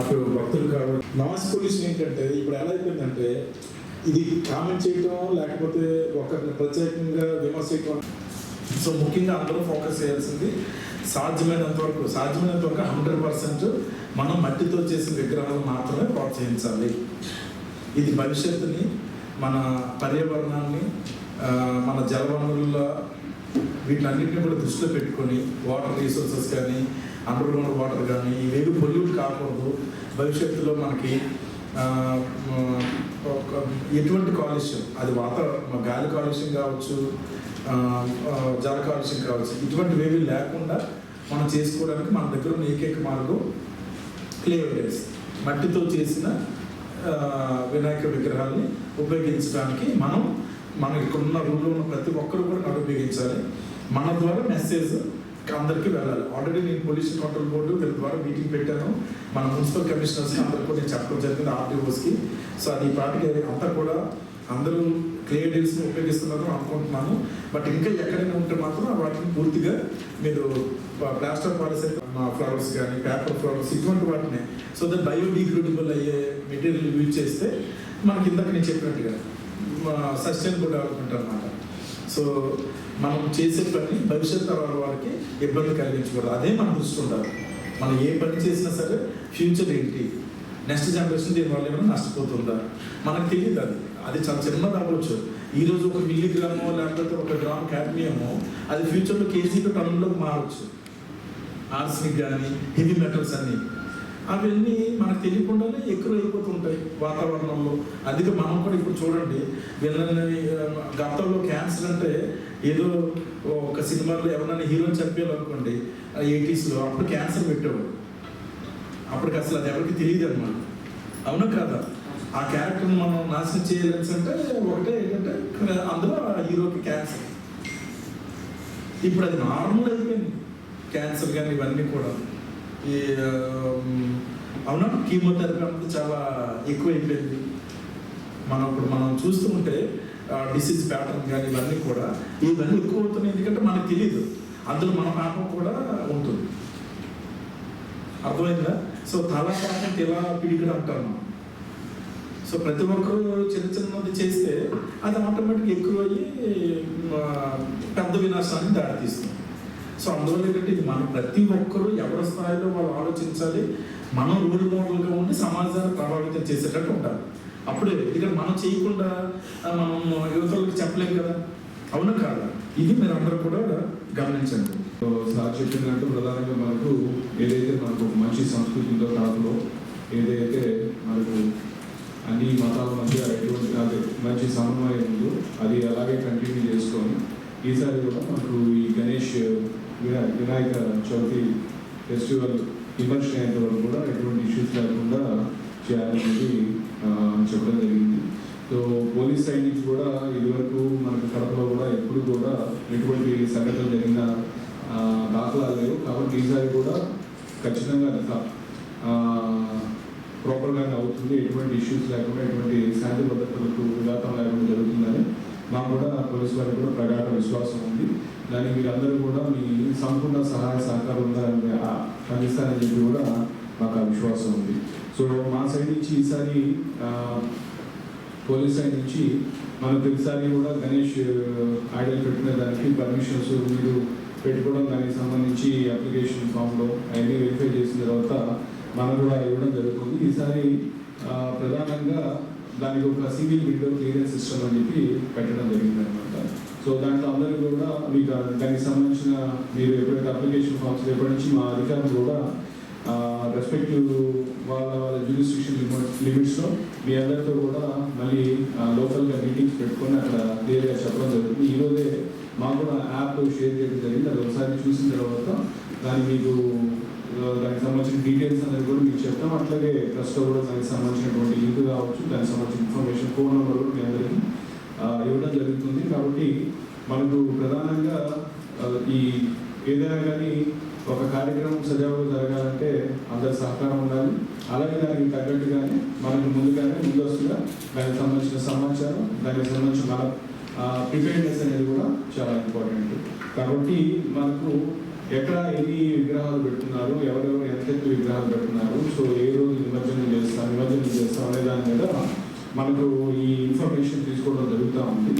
అటు భక్తులు కాదు. నాయిస్ పొల్యూషన్ ఏంటంటే ఇప్పుడు ఎలా అయిపోయిందంటే ఇది కామెంట్ చేయటం లేకపోతే ఒకరిని ప్రత్యేకంగా విమర్శ చేయటం. సో ముఖ్యంగా అందరూ ఫోకస్ చేయాల్సింది సాధ్యమైనంత వరకు సాధ్యమైనంత వరకు హండ్రెడ్ పర్సెంట్ మనం మట్టితో చేసిన విగ్రహాలు మాత్రమే ప్రోత్సహించాలి. ఇది భవిష్యత్తుని మన పర్యావరణాన్ని మన జలవనరుల వీటన్నిటిని కూడా దృష్టిలో పెట్టుకొని వాటర్ రీసోర్సెస్ కానీ అండర్ గ్రౌండ్ వాటర్ కానీ ఇవేవి పొల్యూట్ కాకూడదు. భవిష్యత్తులో మనకి ఒక ఎటువంటి కాలుష్యం అది వాతావరణ గాలి కాలుష్యం కావచ్చు జల కాలుష్యం కావచ్చు ఇటువంటివి ఏవి లేకుండా మనం చేసుకోవడానికి మన దగ్గర ఉన్న ఏకైక మార్గం క్లే వేస్ మట్టితో చేసిన వినాయక విగ్రహాల్ని ఉపయోగించడానికి మనం మన ఇక్కడ ఉన్న రూమ్లో ఉన్న ప్రతి ఒక్కరు కూడా నన్ను ఉపయోగించాలి. మన ద్వారా మెసేజ్ అందరికీ వెళ్ళాలి. ఆల్రెడీ నేను పొల్యూషన్ కంట్రోల్ బోర్డు వీళ్ళ ద్వారా మీటింగ్ పెట్టాను. మన మున్సిపల్ కమిషనర్స్ అందరికీ కూడా నేను చెప్పడం జరిగింది ఆర్టీఓస్కి సో అది పాటికి అంతా కూడా అందరూ క్లియర్ డీల్స్ని ఉపయోగిస్తున్నారు అనుకుంటున్నాను. బట్ ఇంకా ఎక్కడైనా ఉంటే మాత్రం వాటిని పూర్తిగా మీరు ప్లాస్టర్ పాలిసీ ఫ్లవర్స్ కానీ పేపర్ ఫ్లవర్స్ ఇటువంటి వాటిని. సో దట్ బయోడిగ్రేడబుల్ అయ్యే మెటీరియల్ యూజ్ చేస్తే మనకి ఇందాక నేను చెప్పినట్టుగా సస్టైనబుల్ డెవలప్మెంట్ అనమాట సో మనం చేసే పని భవిష్యత్ తరాల వారికి ఇబ్బంది కలిగించకూడదు. అదే మన దృష్టి ఉండాలి. మనం ఏ పని చేసినా సరే ఫ్యూచర్ ఏంటి? నెక్స్ట్ జనరేషన్ దీనివల్ల ఏమైనా నష్టపోతుందా? మనకు తెలియదు అది. అది చాలా చిన్నది అవ్వచ్చు. ఈరోజు ఒక మిల్లీగ్రామో లేకపోతే ఒక గ్రామ్ క్యాడ్మియమో అది ఫ్యూచర్లో కేజీకి టన్నులోకి మారచ్చు. ఆర్సిక్ కానీ హెవీ మెటల్స్ అన్నీ. అవన్నీ మనకు తెలియకుండానే ఎక్కువ అయిపోతుంటాయి వాతావరణంలో. అందుకే మనం కూడా ఇప్పుడు చూడండి వీళ్ళని గతంలో క్యాన్సర్ అంటే ఏదో ఒక సినిమాలో ఎవరైనా హీరోని చంపేయాలనుకోండి ఎయిటీస్లో అప్పుడు క్యాన్సర్ పెట్టేవాడు అప్పటికి అసలు అది ఎవరికి తెలియదు అనమాట అవునా కాదా? ఆ క్యారెక్టర్ని మనం నాశనం చేయలేచ్చు అంటే ఒకటే ఏంటంటే అందులో ఆ హీరోకి క్యాన్సర్ ఇప్పుడు అది నార్మల్ అయిపోయింది. క్యాన్సర్ కానీ ఇవన్నీ కూడా. ఈ um, అవునా? కీమోథెరపీ అనేది చాలా ఎక్కువ అయిపోయింది. మనం ఇప్పుడు మనం చూస్తూ ఉంటే డిసీజ్ ప్యాటర్న్ కానీ ఇవన్నీ కూడా ఇవన్నీ ఎక్కువ అవుతున్నాయి. ఎందుకంటే మనకు తెలియదు అందులో మన పాపం కూడా ఉంటుంది. అర్థమైందా? సో తల పాపం ఇలా పిడికడు అంటారు సో ప్రతి ఒక్కరు చిన్న చిన్నది చేస్తే అది ఆటోమేటిక్ ఎక్కువ అయ్యి పెద్ద వినాశాన్ని దారితీస్తుంది. సో అందువల్ల ఏంటంటే ఇది మనం ప్రతి ఒక్కరూ ఎవరి స్థాయిలో వాళ్ళు ఆలోచించాలి మనం రోల్ మోడల్గా ఉండి సమాజాన్ని ప్రభావితం చేసేటట్టు ఉండాలి. అప్పుడే ఇక్కడ మనం చేయకుండా మనం యువతలకు చెప్పలేం కదా. అవును కాదు. ఇది మీరు అందరూ కూడా గమనించండి. సో సార్ చెప్పినట్టు ప్రధానంగా మనకు ఏదైతే మనకు మంచి సంస్కృతి ఉందో కాదులో ఏదైతే మనకు అన్ని మతాల మధ్య ఎటువంటి అదే మంచి సమన్వయం ఉందో అది అలాగే కంటిన్యూ చేసుకొని ఈసారి కూడా మనకు ఈ గణేష్ వినాయక చవితి ఫెస్టివల్ విమర్శ అయ్యేంత వరకు కూడా ఎటువంటి ఇష్యూస్ లేకుండా చేయాలనేది చెప్పడం జరిగింది. సో పోలీస్ సైడ్ నుంచి కూడా ఇదివరకు మనకు కడపలో కూడా ఎప్పుడు కూడా ఎటువంటి సంఘటనలు జరిగిన ఆ, దాఖలాలు లేవు. కాబట్టి ఈసారి కూడా ఖచ్చితంగా ప్రాపర్గానే అవుతుంది. ఎటువంటి ఇష్యూస్ లేకుండా ఎటువంటి శాంతి భద్రతలకు విఘాతం లేకుండా జరుగుతుందని మాకు కూడా పోలీస్ వారికి కూడా ప్రగాఢ విశ్వాసం ఉంది. దానికి మీరందరూ కూడా మీ సంపూర్ణ సహాయ సహకారం ఉందని అందిస్తారని చెప్పి కూడా మాకు ఆ విశ్వాసం ఉంది. సో మా సైడ్ నుంచి ఈసారి పోలీస్ సైడ్ నుంచి మనం ప్రతిసారి కూడా గణేష్ ఐడల్ పెట్టుకునే దానికి పర్మిషన్స్ మీరు పెట్టుకోవడం దానికి సంబంధించి అప్లికేషన్ ఫామ్లో అవన్నీ వెరిఫై చేసిన తర్వాత మనం కూడా ఇవ్వడం జరుగుతుంది. ఈసారి ప్రధానంగా దానికి ఒక సివిల్ విండో క్లియరెన్స్ సిస్టమ్ అని చెప్పి పెట్టడం జరిగింది అనమాట సో దాంట్లో అందరూ కూడా మీకు దానికి సంబంధించిన మీరు ఎప్పుడైతే అప్లికేషన్ ఫామ్స్ ఎప్పటి నుంచి మా అధికారులు కూడా రెస్పెక్టివ్ వాళ్ళ వాళ్ళ జ్యూరిస్టిక్షన్ లిమిట్స్లో మీ అందరితో కూడా మళ్ళీ లోకల్గా మీటింగ్స్ పెట్టుకొని అక్కడ క్లియర్గా చెప్పడం జరుగుతుంది. ఈరోజే మాకు కూడా యాప్ షేర్ చేయడం జరిగింది. అది ఒకసారి చూసిన తర్వాత దాన్ని మీకు దానికి సంబంధించిన డీటెయిల్స్ అనేది కూడా మీకు చెప్తాం. అట్లాగే ట్రస్ట్లో కూడా దానికి సంబంధించినటువంటి లింక్ కావచ్చు. దానికి సంబంధించిన ఇన్ఫర్మేషన్ ఫోన్ నెంబర్ కూడా మీ అందరికీ ఇవ్వడం జరుగుతుంది. కాబట్టి మనకు ప్రధానంగా ఈ ఏదైనా కానీ ఒక కార్యక్రమం సజావుగా జరగాలంటే అందరి సహకారం ఉండాలి. అలాగే దానికి తగ్గట్టుగానే మనకు ముందుగానే ముందస్తుగా దానికి సంబంధించిన సమాచారం దానికి సంబంధించిన మన ప్రిపేర్నెస్ అనేది కూడా చాలా ఇంపార్టెంట్ కాబట్టి మనకు ఎక్కడ ఎన్ని విగ్రహాలు పెడుతున్నారు ఎవరెవరు ఎంతెంత విగ్రహాలు పెడుతున్నారు సో ఏ రోజు నిమజ్జనం చేస్తాం నిమజ్జనం చేస్తాం అనే దాని మీద మనకు ఈ ఇన్ఫర్మేషన్ తీసుకోవడం జరుగుతూ ఉంది.